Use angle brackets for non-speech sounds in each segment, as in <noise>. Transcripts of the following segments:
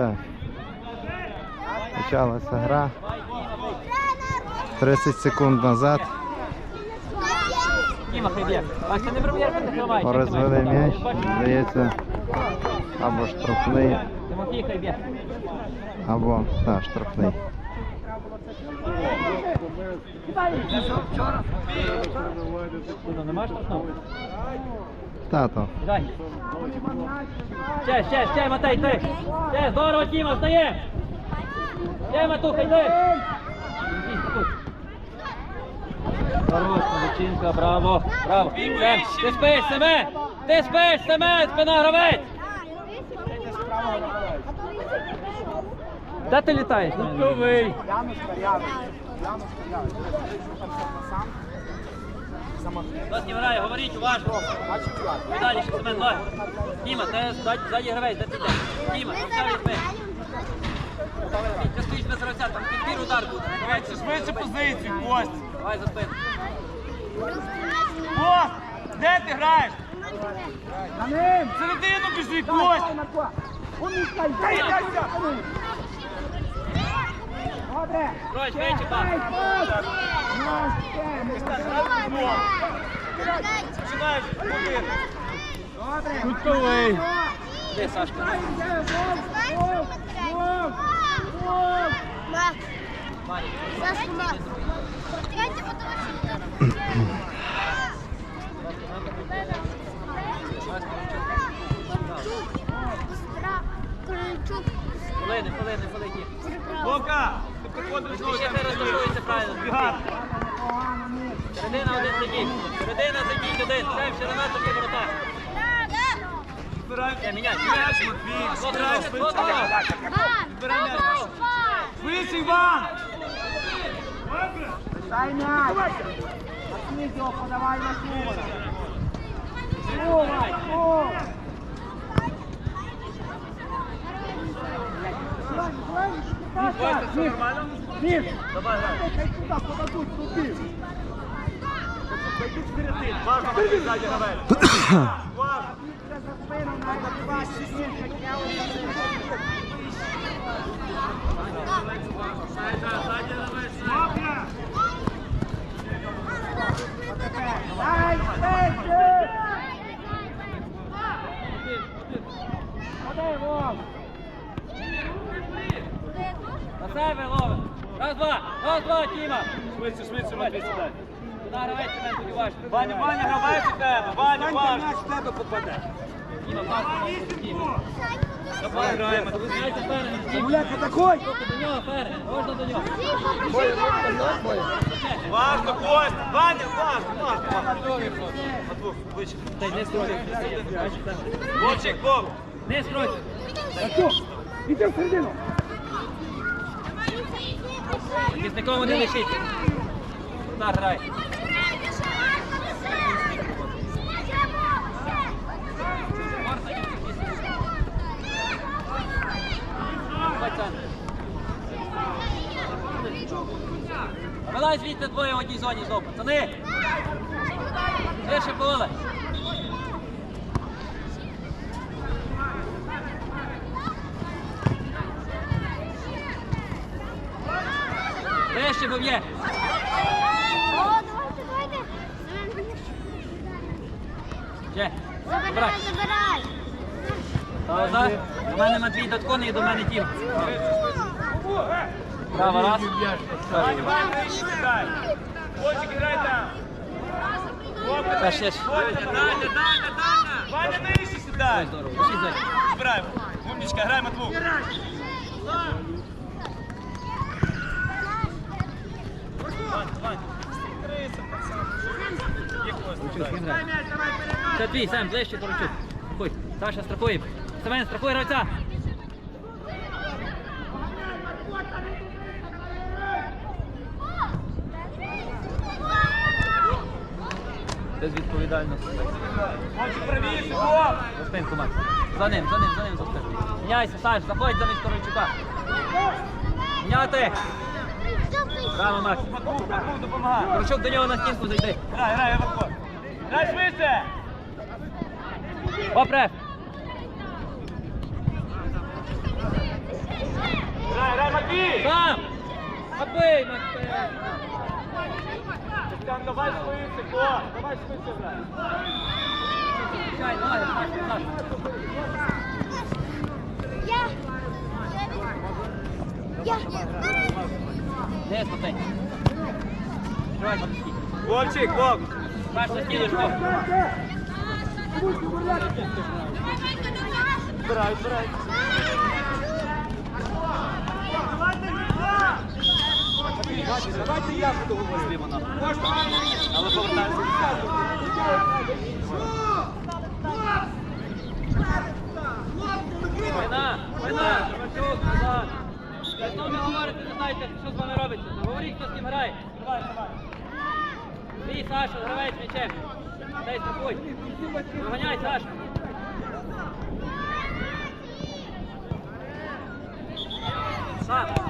Так. Почалася гра. 30 секунд назад розвели м'яч. Здається, або штрафний, або та, штрафний. Куди, нема штрафного? Тато. Дай. Ще, ще, ще, Матей, ти. Ще, здорово, Тіма, встає. Ще, Матуха, йди. Хорош, Молодчинка, браво, браво. Сем, ти спиш, Семен, ти спиш, Семен, спина гравець. Де ти літаєш? Готовий. Вас не грає, говоріть уважно. Далі, ще Семен, ноги. Діма, ти ззаді гравець, де ти йдеш? Діма, ти все візьми. Ти стоїш без гравця, там підбір удар буде. Швидше, швидше позицію, Кость. Давай за спину. Кость, де ти граєш? В середину біжи, Кость. Строй, швидше, пас. Готовий. Де, Сашка? Хвилини. Вовка, ти приходиш знову Ще не розташується правильно. Бігати. Середина один задій. Середина задій один. Сем, ще на метр ворота. Збирай. Е, міняй. М'яч, Збирай м'яч. Швидше, Іван. Дай мяч! Подавай на все нормально? Миш! Давай, грай. Хай сюда подадут, туди! Зайдіть вперед. Важно, Матвій, ззаді гравець. Важно. За спину надо бивать сильнее, как я уже Дай, Стейси! Подай, Вов! На себе ловим. Раз, два. Раз, два, Тіма. Швидше, швидше, Матвій, сідай. Гравець, Семен, тоді важко. Ваня, Ваня, гравець у тебе. Ваня, Ванька, важно. мяч в тебе попаде! Тіма, пас. Тіма. Давай, граємо. Зупиняйся перед. Гуляка такой! До нього, перед. Можна до нього. Важно, Кость. Ваня, важно, важно. Матвій, ближче. Та й не стройся. Вовчик, Вов. Не стройся. Артур, иди в середину! Захисником не лишиться. Удар грай. Вилазь звідти двоє в одній зоні знову, пацани. Вище поле. Вище б'є. Ще. Забирай. забирай. Пауза. До мене Матвій Датко, і до мене Тім. Право, раз. Ваня, нижче сідай. Вовчик, грай там. Та ще ж. Ваня, Даня, Даня, Даня. Ваня, нижче сідай. Здорово. Збирай. Умничка, грай, Матву. Вань, Вань. Криса, пацан. Є Костя, дай. Це твій, Сем, ближче, Дорочук. Страхуй. Саша, страхуй. Семен, страхуй гравця. Безвідповідально. За спинку, Макс. За ним, за ним, за ним, за спинку. Міняйся, Саш, заходь замість Корольчука. Міняти. Браво, Макс. Корольчук до нього на стінку зайди. Грай, грай, Іванко. Грай швидше. Опре. Матвій! Сам! Абий, Матвій! Костян, давай швидше, Ко! Давай швидше грай. Чай, ноги, Саш, Саш. Я. Я. Де спотень? Тривай, Матвій. Вовчик, Вов! Збирай, збирай. Давайте я буду говорити. Можна? Що з вами робиться. Говоріть, хто з ким грає. Давай, давай. Бій, Саша, гравець м'ячем. Дай страхуй. Доганяй, Саша. Саша.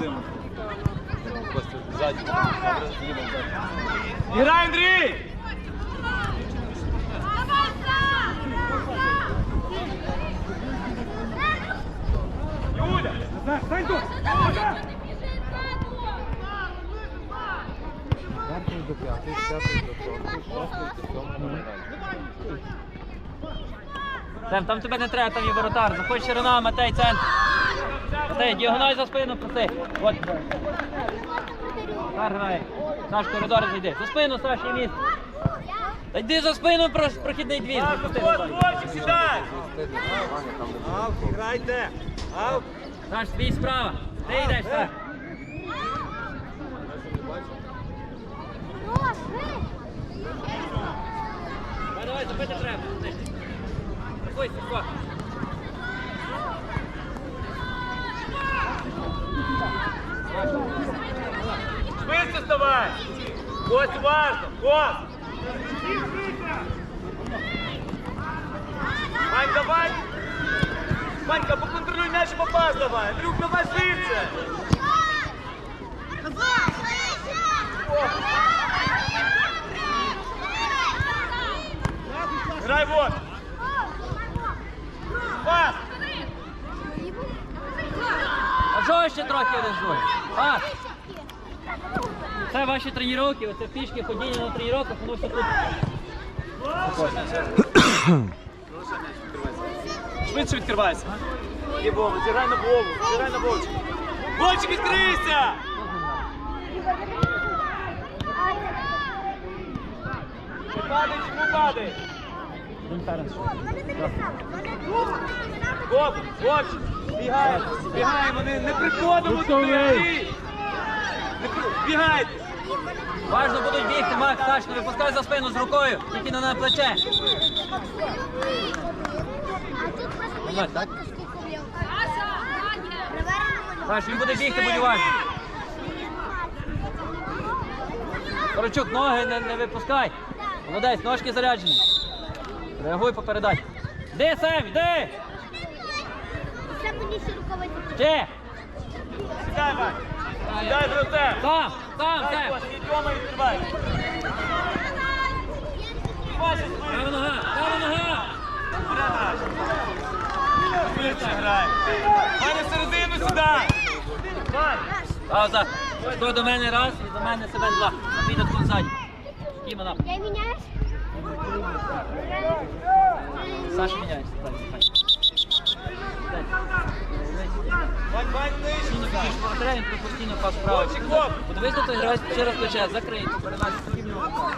Грай, Вов! Грай, Андрій! Юля! Стань тут! Тем, там тебе не треба, там є воротар. Заходь ширина, Матей, центр. Матей, діагональ за спину проси. От. Саш грає. Наш коридор зайди. За спину, Саш, є місце. Та йди за спину, про- прохідний двір. Запусти, сідай! Ав, грайте! Ав! Саш, твій справа. Ти йдеш, Саш. Давай, давай, забити треба. Заходь, Сашко. Швидше вставай! Кость, уважно! Кость! Вань, давай! Ванька, поконтролюй м'яч і попас давай! Андрюк, давай швидше! Грай вот! Пас! А що ще трохи один? А, це ваші тренування, оце пішки ходіння на тренуваннях, воно все тут. Швидше відкривайся. Є Вова, зіграй на Вову, зіграй на Вовчика. Вовчик, відкрийся! Не падай, чому падай? Вовчик, бігай, бігаємо, не, не приходимо туди, Бігайте! Важно будуть бігти, Макс, Саш, не випускай за спину з рукою, тільки не на плече. Нормально, так? Саш, він буде бігти, будь уважний. Корочук, ноги не, не випускай. Молодець, ножки заряджені. Реагуй по передачі. Де, Сем, де? Ще. Сідай, Вань! Сідай, Дай, Права нога, права нога. Швидше грай! Ваня, середину сідай! Вань! Пауза. Хто до мене раз і до мене себе два. Піде тут ззаді. Кіма нам. Я міняєш? Саша міняється. Так. Вань, Вань, нижче Постійно сідай! біжиш воротаря, він тобі постійно пас вправо. Хлопчик, хлоп! Подивись на той гравець через плече, закрий, ту передачу тоді в нього попав.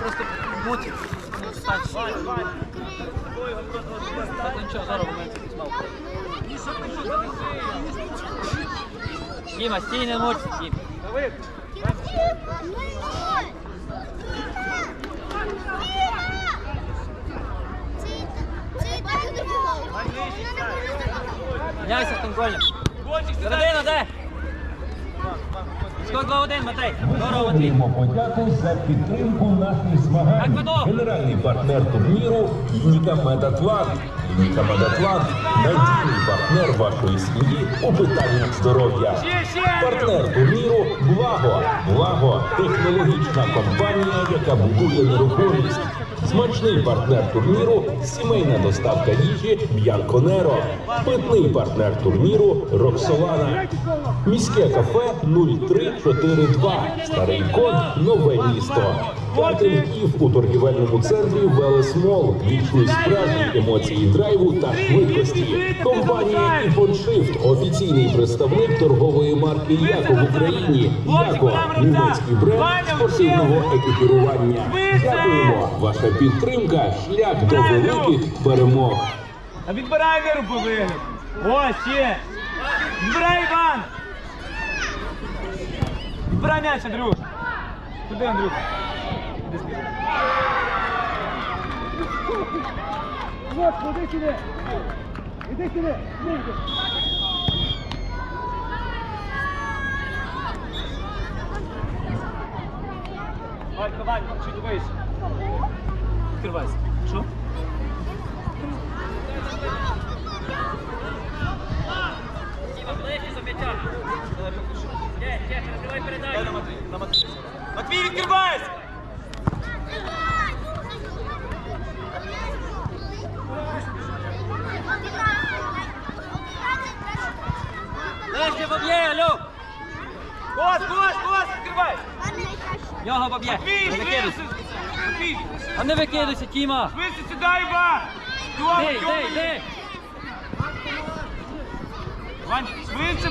Просто мути. Вань, Вань! Ой, Господь, Господь, Так, ну нічого, зараз момент знову. Діма, стій, не мучся, Дім. Давид! Це так не було. Міняйся з контролем. Середина, де? Скок 2-1, Матей. Здорово, Матвій. Подяку за підтримку наших змагань. Так. Генеральний партнер турніру Клініка Медатлант. Клініка Медатлант надійний партнер вашої сім'ї у питаннях здоров'я. Партнер турніру Благо. Благо технологічна компанія, яка будує нерухомість. Смачний партнер турніру сімейна доставка їжі Б'янконеро. Питний партнер турніру Роксолана. Міське кафе 0342. Старий код нове місто. Картинг Київ у торгівельному центрі Велесмол. Вічний справжні емоції драйву та швидкості. Компанія Іпоншифт, офіційний представник торгової марки Яко в Україні. Яко німецький бренд спортивного екіпірування. Дякуємо. Ваша підтримка шлях до великих перемог. А відбирай міру по вигляд. О, ще. Відбирай, Іван. Відбирай м'яч, Андрюш. Куди, Андрюх? Іди сюди. Валька, Валька, чуть вище. Відкривайся. Що? Матвій, відкривайся! Ближче поб'є, алло. Гос, гос, гос, відкривай! Його поб'є. Матвій, Не викидуйся. швидше! Матвій, А не викидуйся, Тіма. швидше сюди, Іван! Де, де? Вань, швидше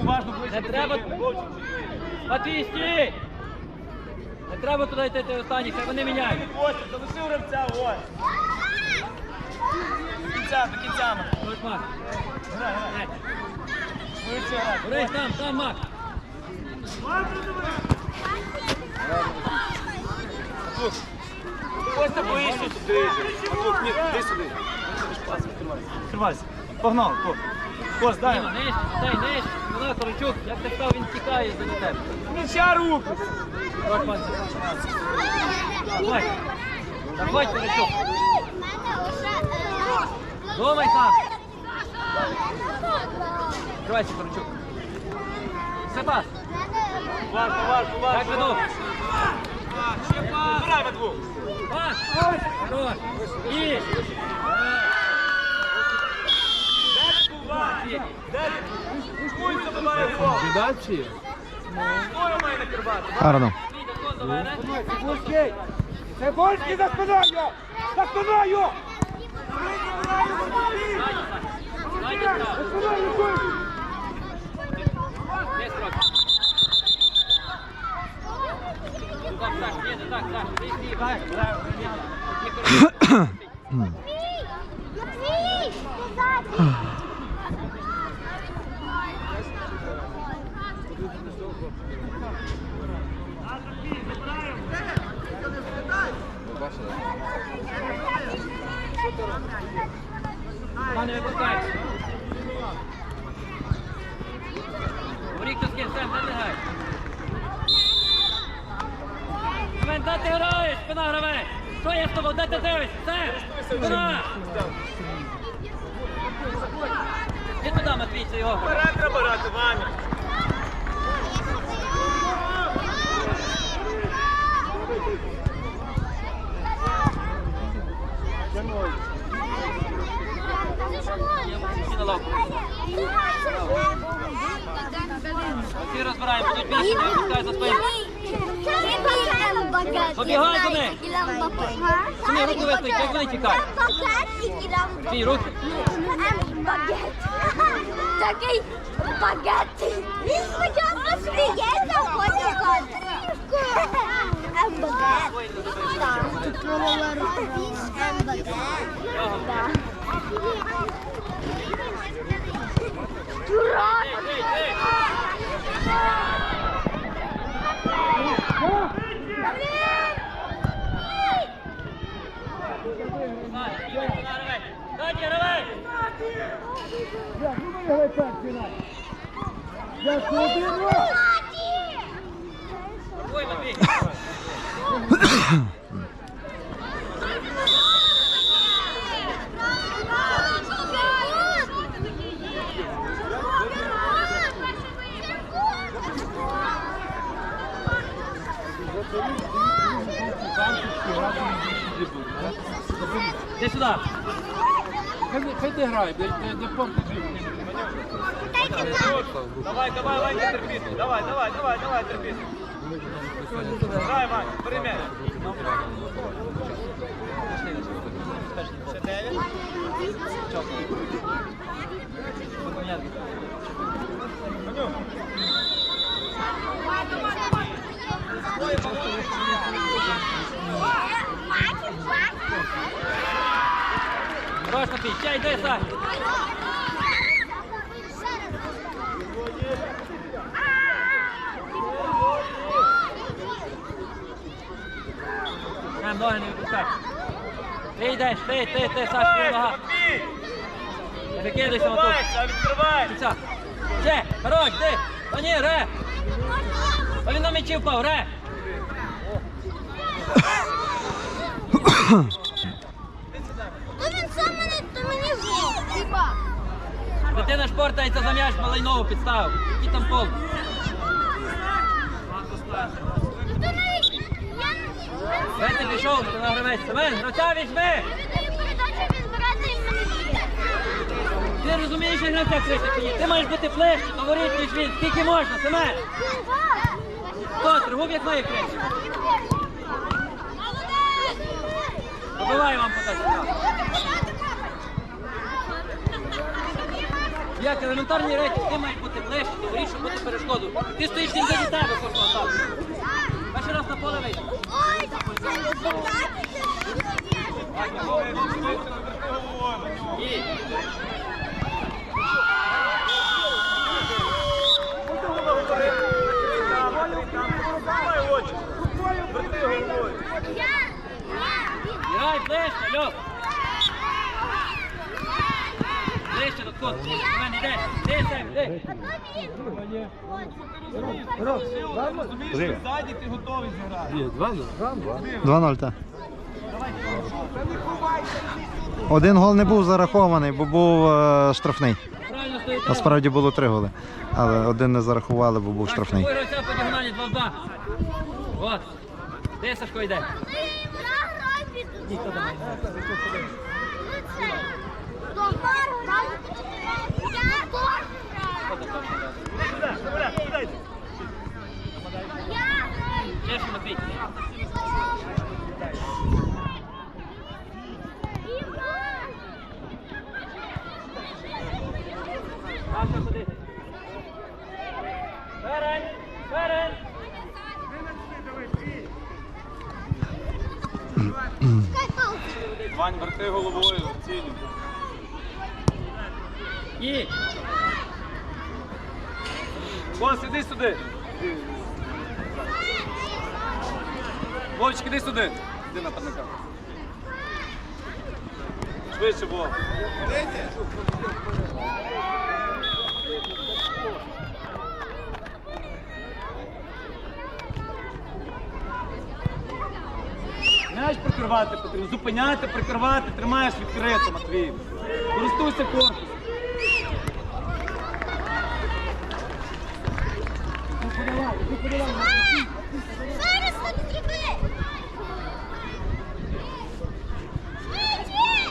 уважно ближче. Не треба. Матвій, стій! Не треба туди йти ти останній, хай вони міняють. Ось, залиши гравця, ось! До кінця, до кінця, Мак. Ось, Мак. Грай, грай. Швидше грай. Там, там, Мак. Слух, це ближче ні, іди сюди. Відкривайся. Погнали, Кос. Кос, дай. Нижче, дай, нижче. Вона, Корочук, як ти став, він тікає за тебе. М'яча руку. Пан. Давай. Давай, Корочук. Думай сам. Відкривайся, Корочук. Все пас. Важно, важно, важно. Так, веду. Ще пас. Збирай, Матву. Пас. Хорош. І. Дай. Пусть забиває Скоро має накривати. Гарно. Польський! Це Польський за спиною! За спиною! За спиною Польський! Є строк. Так, так, ні, не так, так. Ти, ти, так. Ні, Корочук. Пане, випускай. Говори, хто з ким, Сем, де ти граєш? Семен, де ти граєш? Спина гравець! Що я з тобою? Де ти дивишся? Сем! Спина! Іди туди, Матвій, це його. Вперед треба грати, Ваня. Всі на лавку. Всі розбираємо, будуть більше, не випускай за спину. Побігай за ним. Сини, руку виставить, як вони тікають. Твій руки. Такий спагетті. Спочатку сміється, потім контрівку. Ембагет. Ембагет. Дурак. Назад, Діма, сюди гравець. Ззаді гравець. Ой, Матвій. Іди сюди. Хай ти не, не портить Давай, давай, Вань, не терпіти. Давай, давай, давай, давай, терпіти. Грай, Вань, м'яч. Ще дев'ять? Маню. Хорош, Матвій, ще йди, Сань. Нам ноги не випускай. Ти йдеш, ти, ти, ти, Саш, твоя нога. Матвій, Не викидайся отут. відкривайся, відкривай. Кільця. Ще, хорош, ти. Та ні, ре. А він на м'ячі впав, ре. <coughs> <coughs> То він сам мене, то мені гол. Хіба? Дитина шпортається за м'яч, малий ногу підставив. Там пол? Ти пішов, ти на гравець. Семен, гравця візьми. Ти розумієш, як гравця кричить чи? Ти маєш бути ближче, то воріть ніж він. Скільки можна, Семен? Хто, тригуб як має кричить? Побивай вам подати. Як елементарні речі, ти маєш бути ближче, ти бути перешкоду. Ти стоїш він заді тебе кожного так. Перший раз на поле вийде. Грай ближче, Льох. Ближче до кот. Семен, іде. Іди, Сем, іди. Розумієш, ззаді ти готовий зіграти. 2-0, так. Один гол не був зарахований, бо був е, штрафний. Насправді було три голи. Але один не зарахували, бо був штрафний. Вигрався по діагоналі 2-2. От. Де Сашко йде? Добре, сідай. Чесно, Матвій. Саша, ходи. Перен, перен. Вань, верти головою, цілю. І. Вон, сиди сюди. Вовчик, іди сюди. Іди нападника. Швидше, Вов. М'яч прикривати потрібно, зупиняти, прикривати, тримаєш відкрито, Матвій. Користуйся корпусом. Зараз так зроби! Швидше!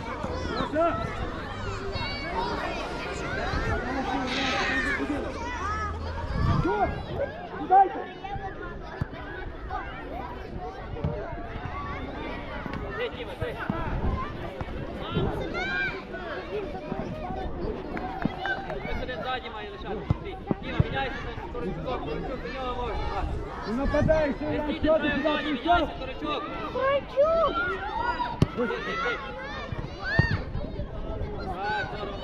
Де, Діма, де? Ось один ззаді має лишати. Матвій. Діма, міняйся на Корочков. Корочков, до нього можна. Нападай, Не стійте троє ззаді, міняйся, Корочок. Хочу! Ти, ти, ти. Так, здорово,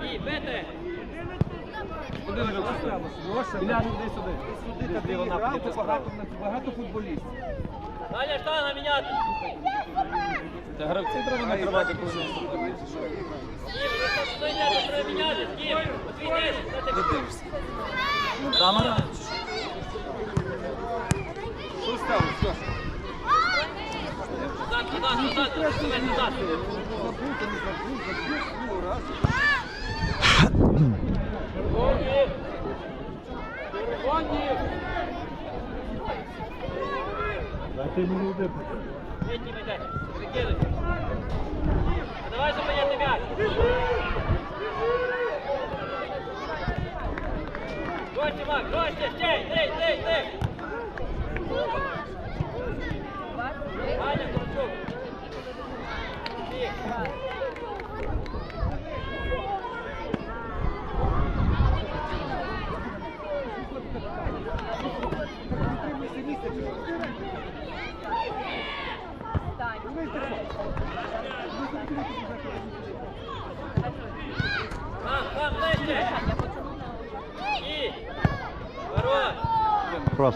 Матвій. бити! Куди вже пустили? Білян, іди сюди. Сюди, ти вона Багато, багато, багато футболістів. Далі штана міняти! Та гравці треба накривати коли Скіп, що йде, треба міняти, Скіп! Матвій, десь, де ти дивишся. Камера? Що стало? Що? Назад, назад, назад, назад, назад! Третій майданчик. Давай зупиняти м'яч. Гості, Мак, гості, стей, стей, стей, стій. Ваня, Ковчук. Стій. Там, там, ближче. І. Ворот.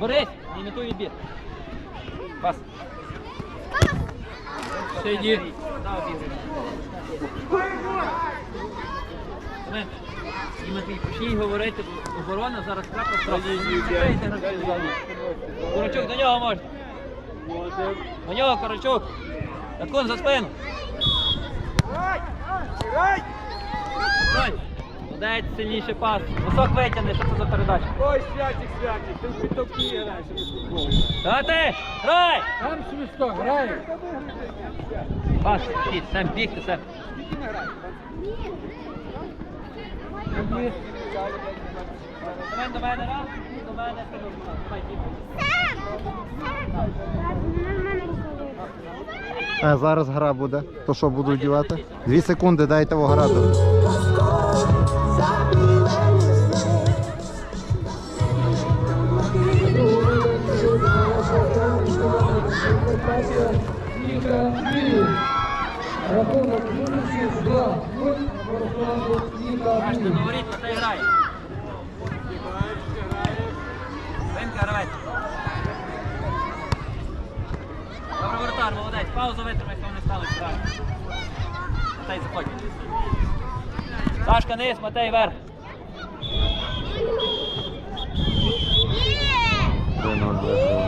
Борись, імітуй відбір. Пас. Пас. Ще йди. І Матвій, почніть говорити, оборона зараз крапка штрафу. Корочук, до нього можна. До нього, Корочук. Таткун за спину. Дай сильніший пас. Висок витягни, що це за передача. Ой, святик, святик, ти в підтовки граєш, а не в футбол. Та ти! Грай! Там свисто, грає. Пас, Кіт, сам бігти, сам. Семен до мене раз, до мене Семен. Давай, Кіт. А зараз гра буде. То що буду дівати? Дві секунди, дайте ограду. Паузу витримай, хто не стали грати. Матей, заходь. Сашка, низ, Матей, вверх. Один-один.